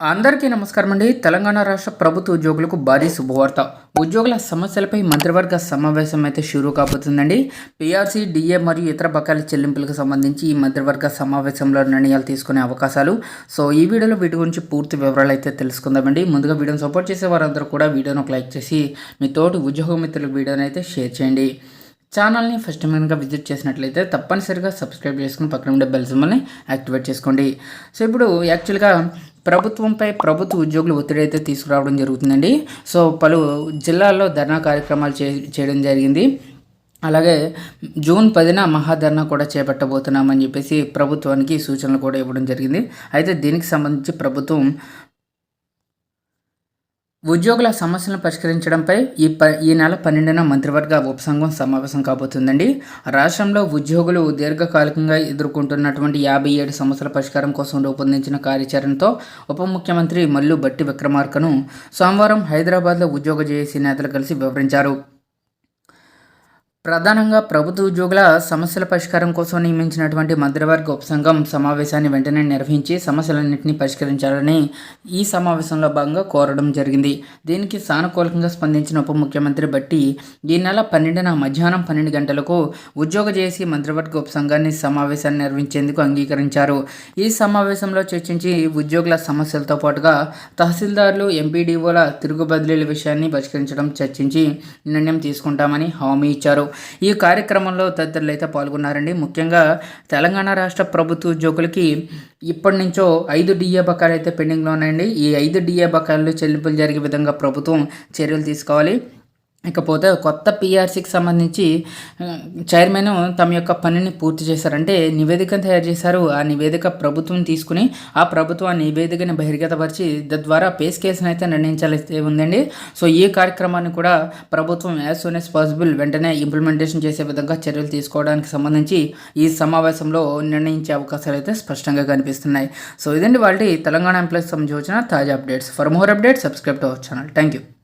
అందరికీ నమస్కారం అండి తెలంగాణ రాష్ట్ర ప్రభుత్వ ఉద్యోగులకు భారీ శుభవార్త. ఉద్యోగుల సమస్యలపై మంత్రివర్గ సమావేశం అయితే షురూ కాబోతుందండి. పీఆర్సీ డిఏ మరియు ఇతర బకాయిల చెల్లింపులకు సంబంధించి ఈ మంత్రివర్గ సమావేశంలో నిర్ణయాలు తీసుకునే అవకాశాలు. సో ఈ వీడియోలో వీటి గురించి పూర్తి వివరాలు అయితే తెలుసుకుందామండి. ముందుగా వీడియోని సపోర్ట్ చేసే వారందరూ కూడా వీడియోను ఒక లైక్ చేసి మీ తోటి ఉద్యోగ మిత్రులకు వీడియోని అయితే షేర్ చేయండి. ఛానల్ని ఫస్ట్ టైంగా విజిట్ చేసినట్లయితే తప్పనిసరిగా సబ్స్క్రైబ్ చేసుకుని పక్కన ఉండే బెల్ సింబల్ని యాక్టివేట్ చేసుకోండి. సో ఇప్పుడు యాక్చువల్గా ప్రభుత్వంపై ప్రభుత్వ ఉద్యోగులు ఒత్తిడి అయితే తీసుకురావడం జరుగుతుందండి. సో పలు జిల్లాల్లో ధర్నా కార్యక్రమాలు చేయడం జరిగింది. అలాగే జూన్ పదిన మహాధర్నా కూడా చేపట్టబోతున్నామని చెప్పేసి ప్రభుత్వానికి సూచనలు కూడా ఇవ్వడం జరిగింది. అయితే దీనికి సంబంధించి ప్రభుత్వం ఉద్యోగుల సమస్యలను పరిష్కరించడంపై ఈ ప ఈ నెల పన్నెండున మంత్రివర్గ ఉపసంఘం సమావేశం కాబోతుందండి. రాష్ట్రంలో ఉద్యోగులు దీర్ఘకాలికంగా ఎదుర్కొంటున్నటువంటి యాభై ఏడు సమస్యల పరిష్కారం కోసం రూపొందించిన కార్యాచరణతో ఉప ముఖ్యమంత్రి మల్లు బట్టి విక్రమార్కను సోమవారం హైదరాబాద్లో ఉద్యోగ జేఏసీ నేతలు కలిసి వివరించారు. ప్రధానంగా ప్రభుత్వ ఉద్యోగుల సమస్యల పరిష్కారం కోసం నియమించినటువంటి మంత్రివర్గ ఉపసంఘం సమావేశాన్ని వెంటనే నిర్వహించి సమస్యలన్నింటినీ పరిష్కరించాలని ఈ సమావేశంలో భాగంగా కోరడం జరిగింది. దీనికి సానుకూలంగా స్పందించిన ఉప ముఖ్యమంత్రి బట్టి ఈ నెల పన్నెండున మధ్యాహ్నం పన్నెండు గంటలకు ఉద్యోగ చేసి మంత్రివర్గ ఉపసంఘాన్ని సమావేశాన్ని నిర్వహించేందుకు అంగీకరించారు. ఈ సమావేశంలో చర్చించి ఉద్యోగుల సమస్యలతో పాటుగా తహసీల్దార్లు ఎంపీడీఓల తిరుగు బదిలీల విషయాన్ని పరిష్కరించడం చర్చించి నిర్ణయం తీసుకుంటామని హామీ ఇచ్చారు. ఈ కార్యక్రమంలో తదితరులు అయితే పాల్గొన్నారండి. ముఖ్యంగా తెలంగాణ రాష్ట్ర ప్రభుత్వ ఉద్యోగులకి ఇప్పటి నుంచో ఐదు డిఏ బకాయిలు అయితే పెండింగ్లో ఉన్నాయండి. ఈ ఐదు డిఏ బకాయిలు చెల్లింపులు జరిగే విధంగా ప్రభుత్వం చర్యలు తీసుకోవాలి. ఇకపోతే కొత్త పిఆర్సీకి సంబంధించి చైర్మన్ తమ యొక్క పనిని పూర్తి చేశారంటే నివేదికను తయారు చేశారు. ఆ నివేదిక ప్రభుత్వం తీసుకుని ఆ ప్రభుత్వం ఆ నివేదికను బహిర్గతపరిచి తద్వారా పే స్కేల్స్ని అయితే నిర్ణయించాల్సి ఉందండి. సో ఈ కార్యక్రమాన్ని కూడా ప్రభుత్వం యాజ్ సూన్ యాజ్ పాసిబుల్ వెంటనే ఇంప్లిమెంటేషన్ చేసే విధంగా చర్యలు తీసుకోవడానికి సంబంధించి ఈ సమావేశంలో నిర్ణయించే అవకాశాలు అయితే స్పష్టంగా కనిపిస్తున్నాయి. సో ఇదండి వాళ్ళ తెలంగాణ ఎంప్లాయీస్ సంబంధించిన తాజా updates. For more updates subscribe to our channel thank you